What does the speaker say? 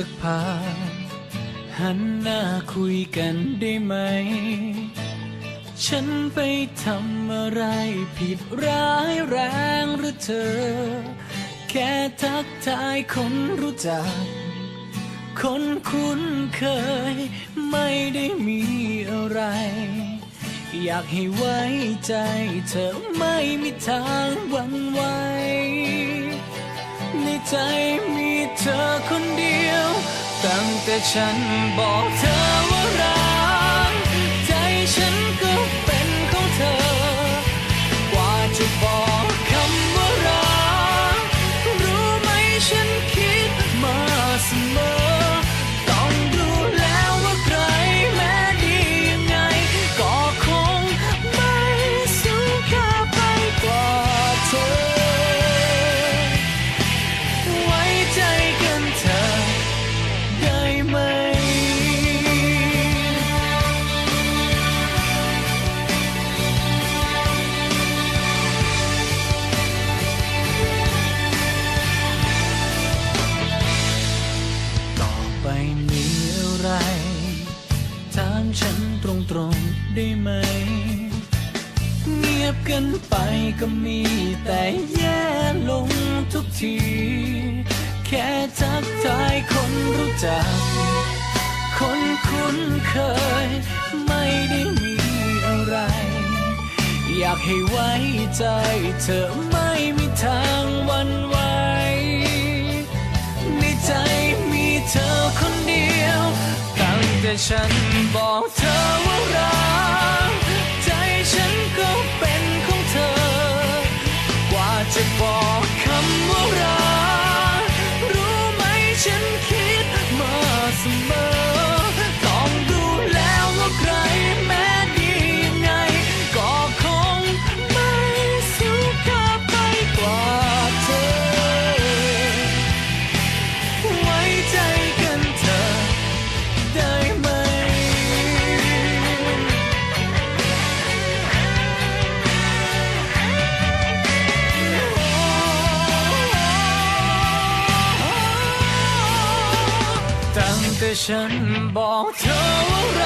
สักพักหันหน้าคุยกันได้ไหม ฉันไปทำอะไรผิดร้ายแรงหรือเธอ แค่ทักทายคนรู้จัก คนคุ้นเคย ไม่ได้มีอะไร อยากให้ไว้ใจเธอไม่มีทางหวั่นไหวในใจ แต่ฉันบอกเธอามฉันตรงๆได้ไหม เงียบกันไปก็มีแต่แย่ลงทุกที แค่ทักทายคนรู้จัก คนคุ้นเคย ไม่ได้มีอะไร อยากให้ไว้ใจเธอไม่มี ฉันบอกเธอว่ารักใจฉันก็เป็นของเธอกว่าจะบอก ฉันบอกเธอว่า